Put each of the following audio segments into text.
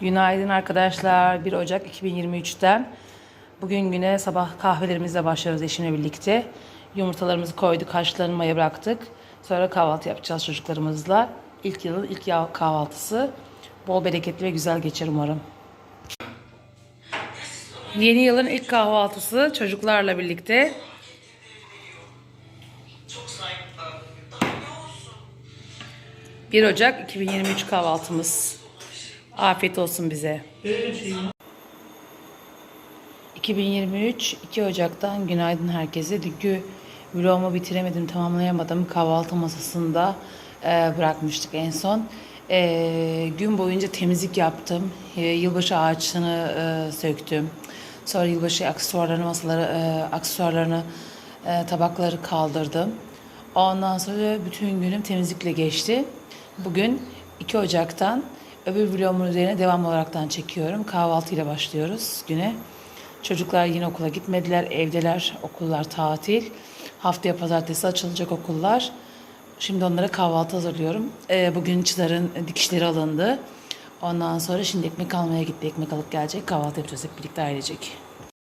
Günaydın arkadaşlar. 1 Ocak 2023'ten. Bugün güne sabah kahvelerimizle başlıyoruz eşimle birlikte. Yumurtalarımızı koyduk, haşlanmaya bıraktık. Sonra kahvaltı yapacağız çocuklarımızla. İlk yılın ilk kahvaltısı. Bol bereketli ve güzel geçer umarım. Yeni yılın ilk kahvaltısı çocuklarla birlikte. Çok 1 Ocak 2023 kahvaltımız. Afiyet olsun bize. 2023 2 Ocak'tan günaydın herkese. Dünkü vlogumu bitiremedim, tamamlayamadım. Kahvaltı masasında e, bırakmıştık en son. E, gün boyunca temizlik yaptım. E, yılbaşı ağaçını e, söktüm. Sonra yılbaşı aksesuarlarını, masaları, e, aksesuarlarını, e, tabakları kaldırdım. Ondan sonra bütün günüm temizlikle geçti. Bugün 2 Ocak'tan öbür vlogumun üzerine devam olaraktan çekiyorum. Kahvaltıyla başlıyoruz güne. Çocuklar yine okula gitmediler. Evdeler. Okullar tatil. Haftaya pazartesi açılacak okullar. Şimdi onlara kahvaltı hazırlıyorum. Ee, bugün çıların dikişleri alındı. Ondan sonra şimdi ekmek almaya gitti. Ekmek alıp gelecek. Kahvaltı yapacağız hep birlikte ailecek.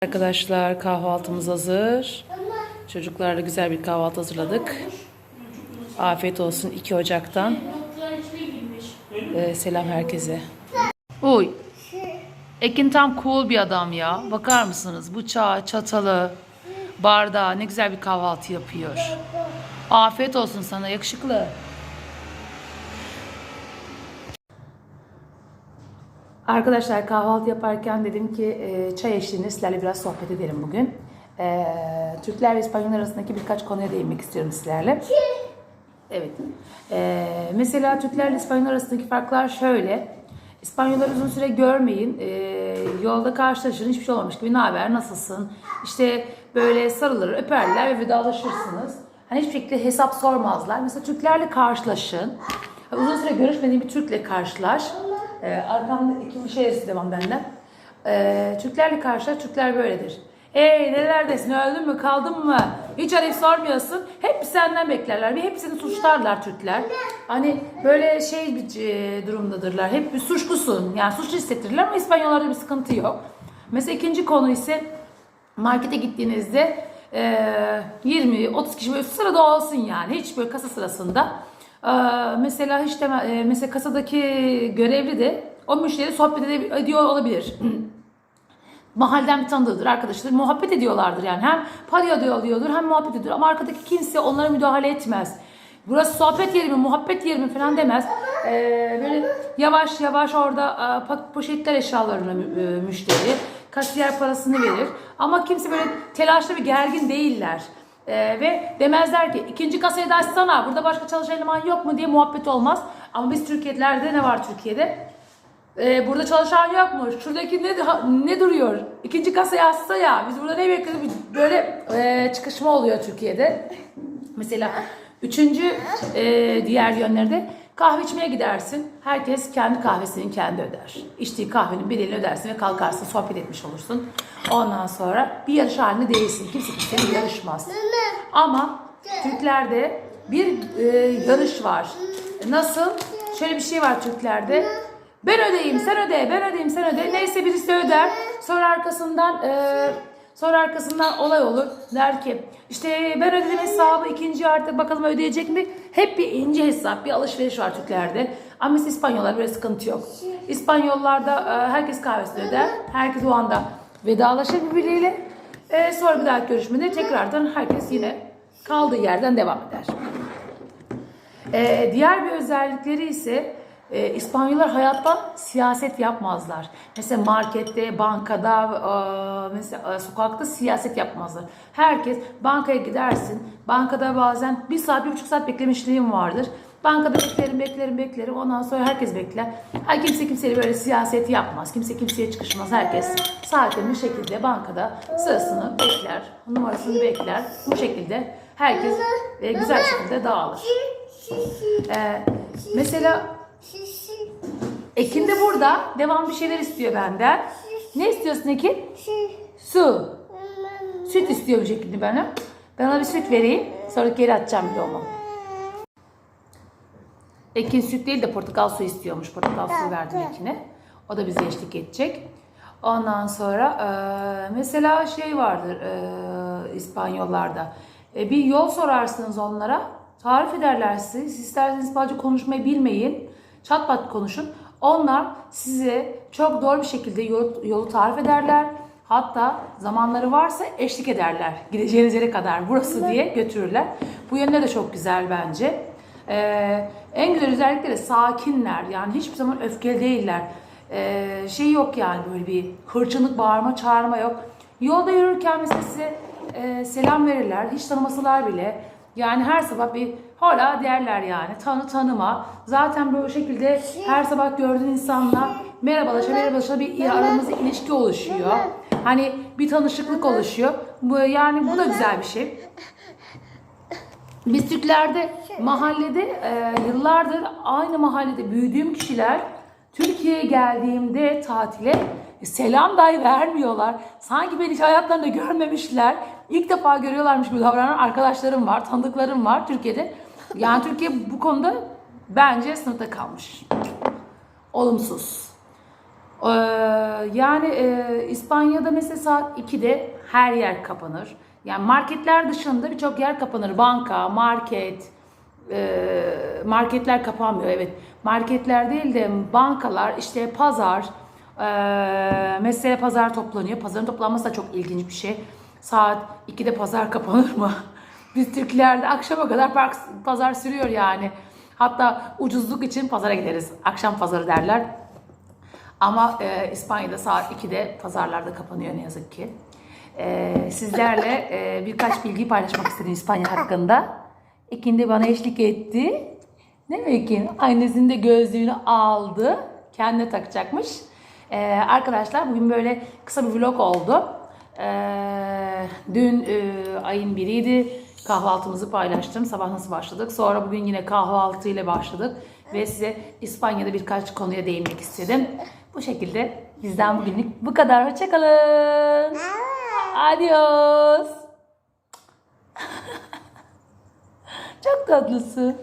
Arkadaşlar kahvaltımız hazır. Çocuklarla güzel bir kahvaltı hazırladık. Afiyet olsun 2 Ocak'tan. Ee, selam herkese. Uy. Ekin tam cool bir adam ya. Bakar mısınız? Bıçağı, çatalı, bardağı ne güzel bir kahvaltı yapıyor. Afiyet olsun sana yakışıklı. Arkadaşlar kahvaltı yaparken dedim ki e, çay eşliğinde sizlerle biraz sohbet edelim bugün. E, Türkler ve İspanyollar arasındaki birkaç konuya değinmek istiyorum sizlerle. Evet. Ee, mesela Türklerle İspanyol arasındaki farklar şöyle. İspanyolları uzun süre görmeyin. Ee, yolda karşılaşın hiçbir şey olmamış gibi ne haber nasılsın? İşte böyle sarılır öperler ve vedalaşırsınız. Hani hiçbir şekilde hesap sormazlar. Mesela Türklerle karşılaşın. Uzun süre görüşmediğin bir Türkle karşılaş. Ee, arkamda iki bir şey devam benden. Ee, Türklerle karşılaş. Türkler böyledir. Hey nerelerdesin öldün mü kaldın mı? Hiç arayıp sormuyorsun. Hep senden beklerler ve hepsini suçlarlar Türkler. Hani böyle şey bir e, durumdadırlar. Hep bir suçlusun. Yani suçlu hissettirirler ama İspanyollarda bir sıkıntı yok. Mesela ikinci konu ise markete gittiğinizde e, 20-30 kişi böyle sırada olsun yani. Hiç böyle kasa sırasında. E, mesela hiç deme, e, mesela kasadaki görevli de o müşteri sohbet ediyor olabilir. mahalleden bir tanıdığıdır, arkadaşıdır. Muhabbet ediyorlardır yani. Hem para alıyordur hem muhabbet ediyor. Ama arkadaki kimse onlara müdahale etmez. Burası sohbet yeri mi, muhabbet yeri mi falan demez. Ee, böyle yavaş yavaş orada e, poşetler eşyalarını e, müşteri. Kasiyer parasını verir. Ama kimse böyle telaşlı bir gergin değiller. Ee, ve demezler ki ikinci kasayı da açsana burada başka çalışan eleman yok mu diye muhabbet olmaz. Ama biz Türkiye'lerde ne var Türkiye'de? Ee, burada çalışan yok mu? Şuradaki ne ne duruyor? İkinci kasayı açsa ya. Biz burada ne bekliyoruz? Böyle e, çıkışma oluyor Türkiye'de. Mesela üçüncü e, diğer yönlerde kahve içmeye gidersin. Herkes kendi kahvesini kendi öder. İçtiği kahvenin bedelini ödersin ve kalkarsın sohbet etmiş olursun. Ondan sonra bir yarış halinde değilsin. Kimse kimseyle yarışmaz. Ama Türklerde bir e, yarış var. Nasıl? Şöyle bir şey var Türklerde. Ben ödeyeyim, sen öde, ben ödeyeyim, sen öde. Neyse birisi öder. Sonra arkasından e, sonra arkasından olay olur. Der ki işte ben ödedim hesabı ikinci artık bakalım ödeyecek mi? Hep bir ince hesap, bir alışveriş var Türklerde. Ama biz İspanyollar böyle sıkıntı yok. İspanyollarda e, herkes kahvesini öder. Herkes o anda vedalaşır birbiriyle. E, sonra bir daha görüşmede tekrardan herkes yine kaldığı yerden devam eder. Ee, diğer bir özellikleri ise e, İspanyollar hayatta siyaset yapmazlar. Mesela markette, bankada, e, mesela e, sokakta siyaset yapmazlar. Herkes bankaya gidersin. Bankada bazen bir saat, bir buçuk saat beklemişliğim vardır. Bankada beklerim, beklerim, beklerim. Ondan sonra herkes bekler. Ay kimse kimseyle böyle siyaset yapmaz. Kimse kimseye çıkışmaz. Herkes saatli bir şekilde bankada sırasını bekler, numarasını bekler. Bu şekilde herkes e, güzel şekilde dağılır. Ee, mesela Ekin de burada. Devam bir şeyler istiyor benden. Ne istiyorsun Ekin? Su. Süt istiyor bu şekilde bana. Ben ona bir süt vereyim. Sonra geri atacağım bir onu. Ekin süt değil de portakal suyu istiyormuş. Portakal suyu verdim Ekin'e. O da bize eşlik edecek. Ondan sonra e, mesela şey vardır e, İspanyollarda. E, bir yol sorarsınız onlara. Tarif ederler. Siz isterseniz İspanyolca konuşmayı bilmeyin. Çat pat konuşun. Onlar size çok doğru bir şekilde yolu, yolu tarif ederler. Hatta zamanları varsa eşlik ederler. Gideceğiniz yere kadar burası diye götürürler. Bu yönleri de çok güzel bence. Ee, en güzel özellikleri sakinler. Yani hiçbir zaman öfkeli değiller. Ee, şey yok yani böyle bir hırçınlık, bağırma, çağırma yok. Yolda yürürken mesela size e, selam verirler. Hiç tanımasalar bile. Yani her sabah bir hala derler yani. Tanı tanıma. Zaten böyle şekilde her sabah gördüğün insanla merhabalaşa merhabalaşa bir aramızda ilişki oluşuyor. Hani bir tanışıklık oluşuyor. Bu yani bu da güzel bir şey. Biz Türklerde mahallede e, yıllardır aynı mahallede büyüdüğüm kişiler Türkiye'ye geldiğimde tatile selam dahi vermiyorlar. Sanki beni hiç hayatlarında görmemişler. İlk defa görüyorlarmış gibi davranan arkadaşlarım var, tanıdıklarım var Türkiye'de. Yani Türkiye bu konuda bence sınıfta kalmış. Olumsuz. Ee, yani e, İspanya'da mesela saat 2'de her yer kapanır. Yani marketler dışında birçok yer kapanır. Banka, market, e, marketler kapanmıyor evet. Marketler değil de bankalar, işte pazar, e, mesela pazar toplanıyor. Pazarın toplanması da çok ilginç bir şey. Saat 2'de pazar kapanır mı? Biz Türklerde akşama kadar park, pazar sürüyor yani. Hatta ucuzluk için pazara gideriz. Akşam pazarı derler. Ama e, İspanya'da saat 2'de pazarlarda kapanıyor ne yazık ki. E, sizlerle e, birkaç bilgi paylaşmak istedim İspanya hakkında. Ekin de bana eşlik etti. Değil mi Ekin? Annesinin de gözlüğünü aldı. Kendine takacakmış. E, arkadaşlar bugün böyle kısa bir vlog oldu. E, dün e, ayın biriydi. Kahvaltımızı paylaştım. Sabah nasıl başladık. Sonra bugün yine kahvaltı ile başladık. Ve size İspanya'da birkaç konuya değinmek istedim. Bu şekilde bizden bugünlük bu kadar. Hoşçakalın. Adios. Çok tatlısın.